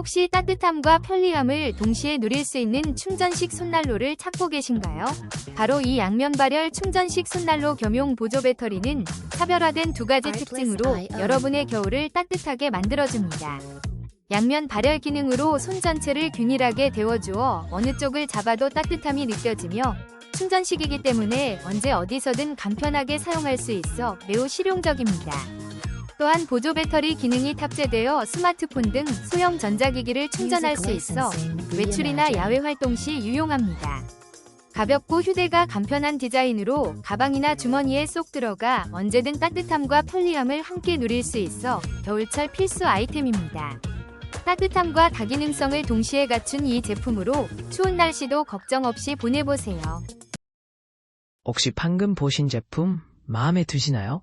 혹시 따뜻함과 편리함을 동시에 누릴 수 있는 충전식 손난로를 찾고 계신가요? 바로 이 양면 발열 충전식 손난로 겸용 보조 배터리는 차별화된 두 가지 특징으로 여러분의 겨울을 따뜻하게 만들어줍니다. 양면 발열 기능으로 손 전체를 균일하게 데워주어 어느 쪽을 잡아도 따뜻함이 느껴지며 충전식이기 때문에 언제 어디서든 간편하게 사용할 수 있어 매우 실용적입니다. 또한 보조 배터리 기능이 탑재되어 스마트폰 등 소형 전자기기를 충전할 수 있어 외출이나 야외 활동 시 유용합니다. 가볍고 휴대가 간편한 디자인으로 가방이나 주머니에 쏙 들어가 언제든 따뜻함과 편리함을 함께 누릴 수 있어 겨울철 필수 아이템입니다. 따뜻함과 다기능성을 동시에 갖춘 이 제품으로 추운 날씨도 걱정 없이 보내보세요. 혹시 방금 보신 제품 마음에 드시나요?